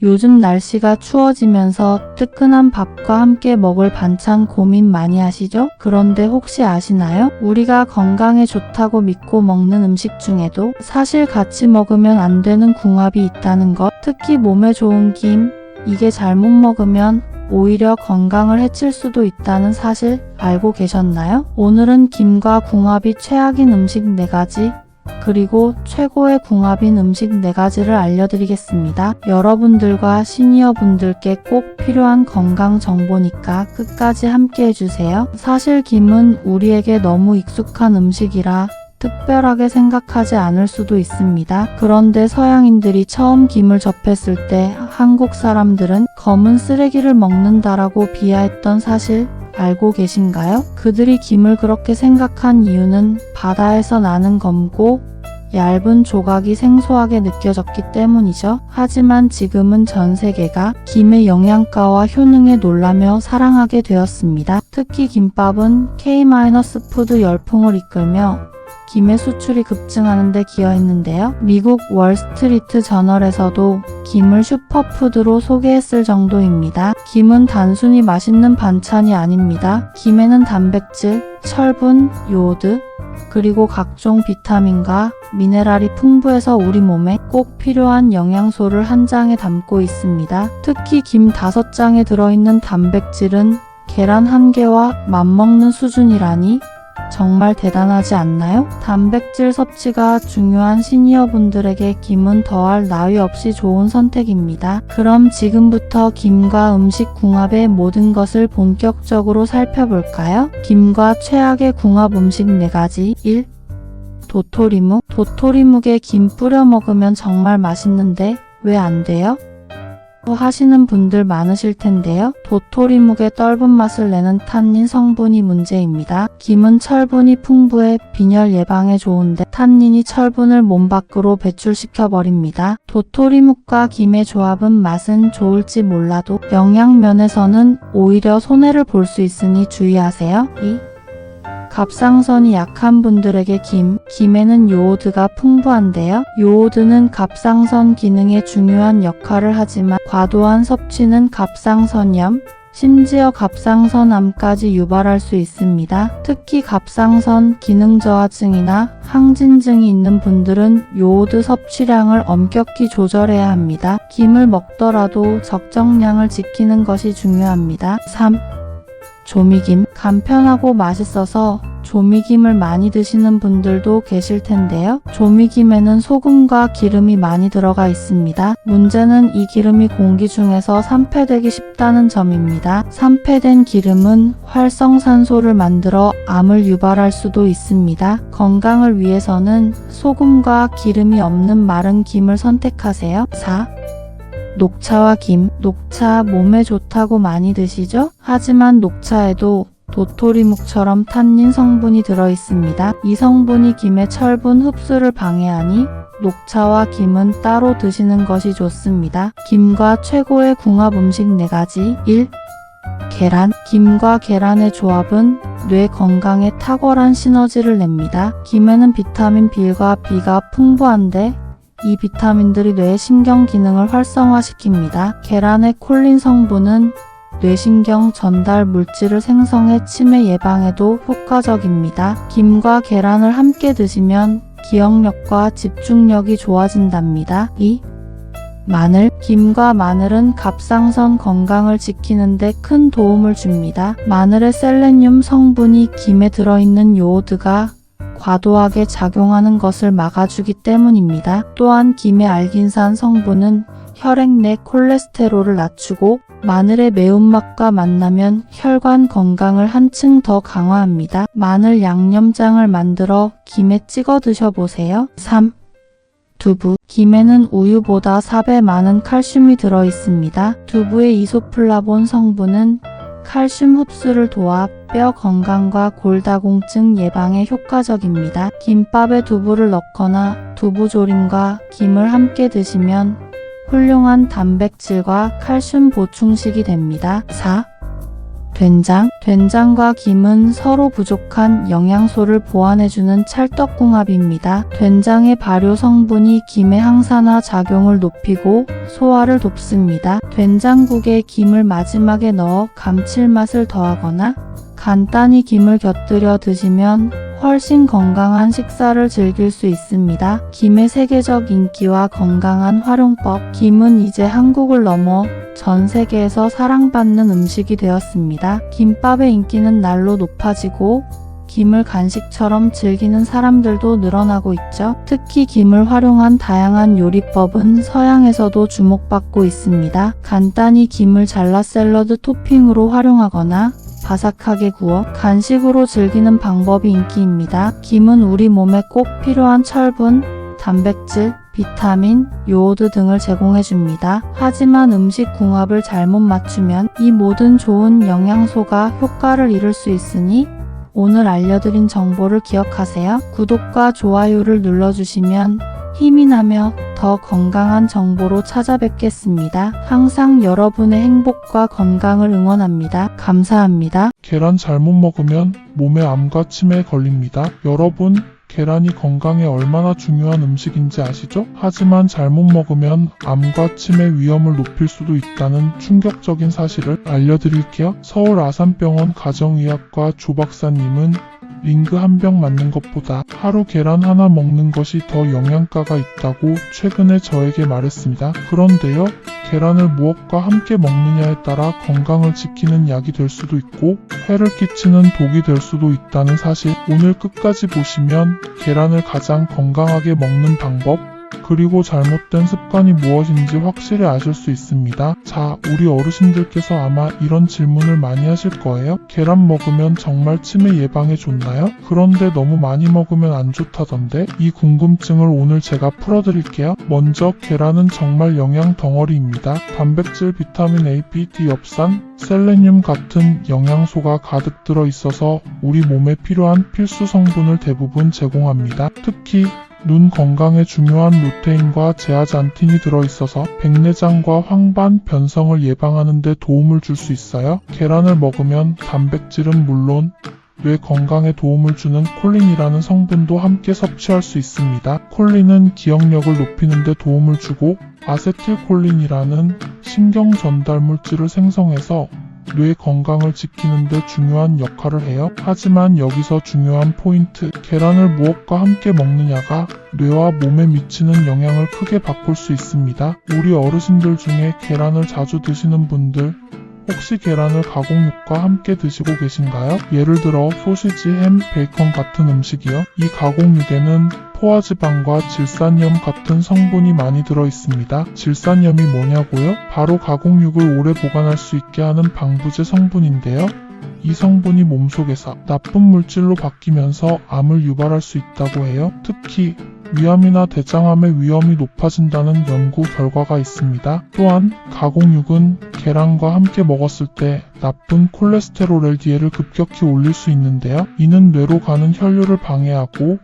요즘 날씨가 추워지면서 뜨끈한 밥과 함께 먹을 반찬 고민 많이 하시죠? 그런데 혹시 아시나요? 우리가 건강에 좋다고 믿고 먹는 음식 중에도 사실 같이 먹으면 안 되는 궁합이 있다는 것. 특히 몸에 좋은 김, 이게 잘못 먹으면 오히려 건강을 해칠 수도 있다는 사실 알고 계셨나요? 오늘은 김과 궁합이 최악인 음식 4가지, 그리고 최고의 궁합인 음식 4가지를 알려드리겠습니다. 여러분들과 시니어 분들께 꼭 필요한 건강 정보니까 끝까지 함께 해주세요. 사실 김은 우리에게 너무 익숙한 음식이라 특별하게 생각하지 않을 수도 있습니다. 그런데 서양인들이 처음 김을 접했을 때 한국 사람들은 검은 쓰레기를 먹는다라고 비하했던 사실 알고 계신가요? 그들이 김을 그렇게 생각한 이유는 바다에서 나는 검고 얇은 조각이 생소하게 느껴졌기 때문이죠. 하지만 지금은 전 세계가 김의 영양가와 효능에 놀라며 사랑하게 되었습니다. 특히 김밥은 K-푸드 열풍을 이끌며 김의 수출이 급증하는 데 기여했는데요. 미국 월스트리트 저널에서도 김을 슈퍼푸드로 소개했을 정도입니다. 김은 단순히 맛있는 반찬이 아닙니다. 김에는 단백질, 철분, 요오드, 그리고 각종 비타민과 미네랄이 풍부해서 우리 몸에 꼭 필요한 영양소를 한 장에 담고 있습니다. 특히 김 다섯 장에 들어있는 단백질은 계란 한 개와 맞먹는 수준이라니 정말 대단하지 않나요? 단백질 섭취가 중요한 시니어분들에게 김은 더할 나위 없이 좋은 선택입니다. 그럼 지금부터 김과 음식 궁합의 모든 것을 본격적으로 살펴볼까요? 김과 최악의 궁합 음식 4가지 1. 도토리묵 도토리묵에 김 뿌려 먹으면 정말 맛있는데 왜 안 돼요? 하시는 분들 많으실 텐데요. 도토리묵의 떫은 맛을 내는 탄닌 성분이 문제입니다. 김은 철분이 풍부해 빈혈 예방에 좋은데 탄닌이 철분을 몸 밖으로 배출시켜 버립니다. 도토리묵과 김의 조합은 맛은 좋을지 몰라도 영양 면에서는 오히려 손해를 볼 수 있으니 주의하세요. 2. 갑상선이 약한 분들에게 김, 김에는 요오드가 풍부한데요. 요오드는 갑상선 기능에 중요한 역할을 하지만 과도한 섭취는 갑상선염, 심지어 갑상선암까지 유발할 수 있습니다. 특히 갑상선 기능 저하증이나 항진증이 있는 분들은 요오드 섭취량을 엄격히 조절해야 합니다. 김을 먹더라도 적정량을 지키는 것이 중요합니다. 3. 조미김 간편하고 맛있어서 조미김을 많이 드시는 분들도 계실 텐데요. 조미김에는 소금과 기름이 많이 들어가 있습니다. 문제는 이 기름이 공기 중에서 산패되기 쉽다는 점입니다. 산패된 기름은 활성산소를 만들어 암을 유발할 수도 있습니다. 건강을 위해서는 소금과 기름이 없는 마른 김을 선택하세요. 4. 녹차와 김, 녹차 몸에 좋다고 많이 드시죠? 하지만 녹차에도 도토리묵처럼 탄닌 성분이 들어 있습니다. 이 성분이 김의 철분 흡수를 방해하니 녹차와 김은 따로 드시는 것이 좋습니다. 김과 최고의 궁합 음식 4가지 1. 계란 김과 계란의 조합은 뇌 건강에 탁월한 시너지를 냅니다. 김에는 비타민 B과 B가 풍부한데 이 비타민들이 뇌의 신경 기능을 활성화시킵니다. 계란의 콜린 성분은 뇌신경 전달 물질을 생성해 치매 예방에도 효과적입니다. 김과 계란을 함께 드시면 기억력과 집중력이 좋아진답니다. 2. 마늘, 김과 마늘은 갑상선 건강을 지키는데 큰 도움을 줍니다. 마늘의 셀레늄 성분이 김에 들어있는 요오드가 과도하게 작용하는 것을 막아주기 때문입니다. 또한 김의 알긴산 성분은 혈액 내 콜레스테롤을 낮추고 마늘의 매운맛과 만나면 혈관 건강을 한층 더 강화합니다. 마늘 양념장을 만들어 김에 찍어 드셔보세요. 3. 두부. 김에는 우유보다 4배 많은 칼슘이 들어 있습니다. 두부의 이소플라본 성분은 칼슘 흡수를 도와 뼈 건강과 골다공증 예방에 효과적입니다. 김밥에 두부를 넣거나 두부조림과 김을 함께 드시면 훌륭한 단백질과 칼슘 보충식이 됩니다. 4. 된장. 된장과 김은 서로 부족한 영양소를 보완해주는 찰떡궁합입니다. 된장의 발효 성분이 김의 항산화 작용을 높이고 소화를 돕습니다. 된장국에 김을 마지막에 넣어 감칠맛을 더하거나 간단히 김을 곁들여 드시면 훨씬 건강한 식사를 즐길 수 있습니다. 김의 세계적 인기와 건강한 활용법. 김은 이제 한국을 넘어 전 세계에서 사랑받는 음식이 되었습니다. 김밥의 인기는 날로 높아지고 김을 간식처럼 즐기는 사람들도 늘어나고 있죠. 특히 김을 활용한 다양한 요리법은 서양에서도 주목받고 있습니다. 간단히 김을 잘라 샐러드 토핑으로 활용하거나 바삭하게 구워 간식으로 즐기는 방법이 인기입니다. 김은 우리 몸에 꼭 필요한 철분, 단백질, 비타민, 요오드 등을 제공해줍니다. 하지만 음식 궁합을 잘못 맞추면 이 모든 좋은 영양소가 효과를 잃을 수 있으니 오늘 알려드린 정보를 기억하세요. 구독과 좋아요를 눌러주시면 힘이 나며 더 건강한 정보로 찾아뵙겠습니다. 항상 여러분의 행복과 건강을 응원합니다. 감사합니다. 계란 잘못 먹으면 몸에 암과 치매에 걸립니다. 여러분, 계란이 건강에 얼마나 중요한 음식인지 아시죠? 하지만 잘못 먹으면 암과 치매 위험을 높일 수도 있다는 충격적인 사실을 알려드릴게요. 서울 아산병원 가정의학과 조 박사님은 링그 한 병 맞는 것보다 하루 계란 하나 먹는 것이 더 영양가가 있다고 최근에 저에게 말했습니다. 그런데요, 계란을 무엇과 함께 먹느냐에 따라 건강을 지키는 약이 될 수도 있고 해를 끼치는 독이 될 수도 있다는 사실 오늘 끝까지 보시면 계란을 가장 건강하게 먹는 방법 그리고 잘못된 습관이 무엇인지 확실히 아실 수 있습니다. 자, 우리 어르신들께서 아마 이런 질문을 많이 하실 거예요. 계란 먹으면 정말 치매 예방에 좋나요? 그런데 너무 많이 먹으면 안 좋다던데 이 궁금증을 오늘 제가 풀어드릴게요. 먼저 계란은 정말 영양 덩어리입니다. 단백질, 비타민 A, B, D, 엽산, 셀레늄 같은 영양소가 가득 들어 있어서 우리 몸에 필요한 필수 성분을 대부분 제공합니다. 특히 눈 건강에 중요한 루테인과 제아잔틴이 들어있어서 백내장과 황반 변성을 예방하는 데 도움을 줄 수 있어요. 계란을 먹으면 단백질은 물론 뇌 건강에 도움을 주는 콜린이라는 성분도 함께 섭취할 수 있습니다. 콜린은 기억력을 높이는 데 도움을 주고 아세틸콜린이라는 신경 전달 물질을 생성해서 뇌 건강을 지키는 데 중요한 역할을 해요. 하지만 여기서 중요한 포인트, 계란을 무엇과 함께 먹느냐가 뇌와 몸에 미치는 영향을 크게 바꿀 수 있습니다. 우리 어르신들 중에 계란을 자주 드시는 분들, 혹시 계란을 가공육과 함께 드시고 계신가요? 예를 들어 소시지, 햄, 베이컨 같은 음식이요. 이 가공육에는 포화지방과 질산염 같은 성분이 많이 들어 있습니다. 질산염이 뭐냐고요? 바로 가공육을 오래 보관할 수 있게 하는 방부제 성분인데요. 이 성분이 몸속에서 나쁜 물질로 바뀌면서 암을 유발할 수 있다고 해요. 특히 위암이나 대장암의 위험이 높아진다는 연구 결과가 있습니다. 또한 가공육은 계란과 함께 먹었을 때 나쁜 콜레스테롤 LDL을 급격히 올릴 수 있는데요. 이는 뇌로 가는 혈류를 방해하고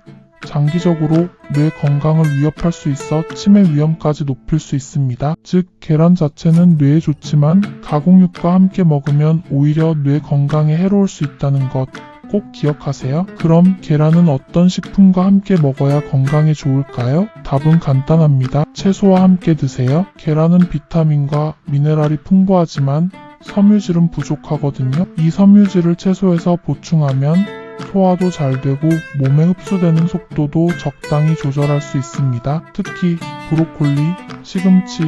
장기적으로 뇌 건강을 위협할 수 있어 치매 위험까지 높일 수 있습니다. 즉, 계란 자체는 뇌에 좋지만 가공육과 함께 먹으면 오히려 뇌 건강에 해로울 수 있다는 것. 꼭 기억하세요. 그럼 계란은 어떤 식품과 함께 먹어야 건강에 좋을까요? 답은 간단합니다. 채소와 함께 드세요. 계란은 비타민과 미네랄이 풍부하지만 섬유질은 부족하거든요. 이 섬유질을 채소에서 보충하면 소화도 잘 되고 몸에 흡수되는 속도도 적당히 조절할 수 있습니다. 특히 브로콜리, 시금치,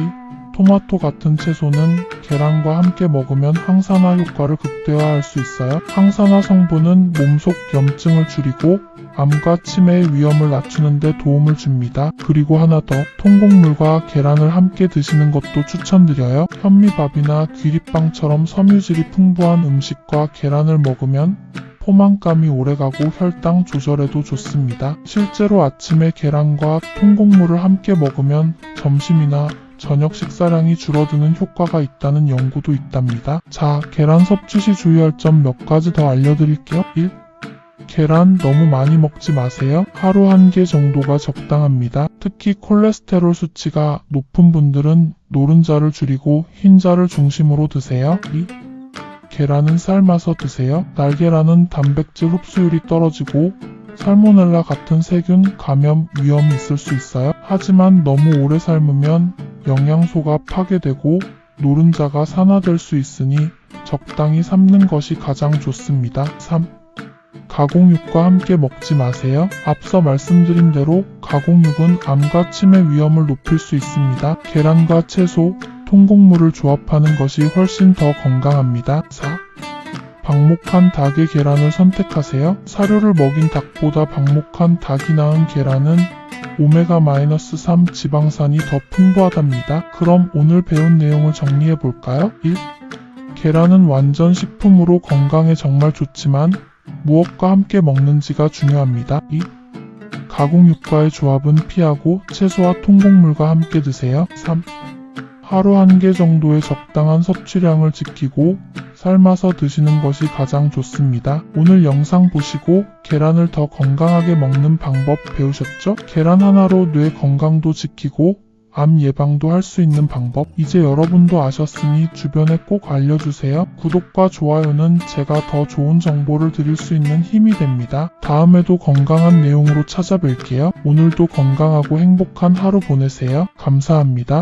토마토 같은 채소는 계란과 함께 먹으면 항산화 효과를 극대화할 수 있어요. 항산화 성분은 몸속 염증을 줄이고 암과 치매의 위험을 낮추는 데 도움을 줍니다. 그리고 하나 더, 통곡물과 계란을 함께 드시는 것도 추천드려요. 현미밥이나 귀리빵처럼 섬유질이 풍부한 음식과 계란을 먹으면 포만감이 오래가고 혈당 조절에도 좋습니다. 실제로 아침에 계란과 통곡물을 함께 먹으면 점심이나 저녁 식사량이 줄어드는 효과가 있다는 연구도 있답니다. 자, 계란 섭취 시 주의할 점 몇 가지 더 알려드릴게요. 1. 계란 너무 많이 먹지 마세요. 하루 한 개 정도가 적당합니다. 특히 콜레스테롤 수치가 높은 분들은 노른자를 줄이고 흰자를 중심으로 드세요. 2. 계란은 삶아서 드세요. 날계란은 단백질 흡수율이 떨어지고 살모넬라 같은 세균 감염 위험이 있을 수 있어요. 하지만 너무 오래 삶으면 영양소가 파괴되고 노른자가 산화될 수 있으니 적당히 삶는 것이 가장 좋습니다. 3. 가공육과 함께 먹지 마세요. 앞서 말씀드린 대로 가공육은 암과 치매 위험을 높일 수 있습니다. 계란과 채소, 통곡물을 조합하는 것이 훨씬 더 건강합니다. 4. 방목한 닭의 계란을 선택하세요. 사료를 먹인 닭보다 방목한 닭이 낳은 계란은 오메가-3 지방산이 더 풍부하답니다. 그럼 오늘 배운 내용을 정리해 볼까요? 1. 계란은 완전 식품으로 건강에 정말 좋지만 무엇과 함께 먹는지가 중요합니다. 2. 가공육과의 조합은 피하고 채소와 통곡물과 함께 드세요. 3. 하루 한 개 정도의 적당한 섭취량을 지키고 삶아서 드시는 것이 가장 좋습니다. 오늘 영상 보시고 계란을 더 건강하게 먹는 방법 배우셨죠? 계란 하나로 뇌 건강도 지키고 암 예방도 할 수 있는 방법 이제 여러분도 아셨으니 주변에 꼭 알려주세요. 구독과 좋아요는 제가 더 좋은 정보를 드릴 수 있는 힘이 됩니다. 다음에도 건강한 내용으로 찾아뵐게요. 오늘도 건강하고 행복한 하루 보내세요. 감사합니다.